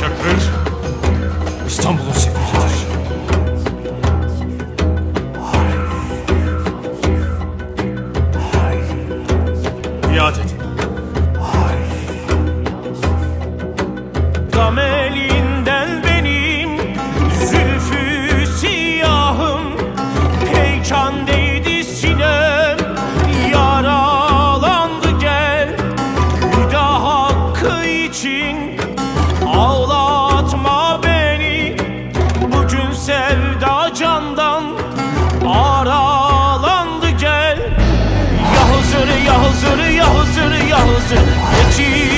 Çakır İstanbul'un sefiridir. Biat edin. Gam benim zülfü siyahım yaralandı gel Hüda hakkı için ağlatma beni Bugün sevda candan. Aralandı gel. Ya Hızır ya Hızır ya Hızır Yetiş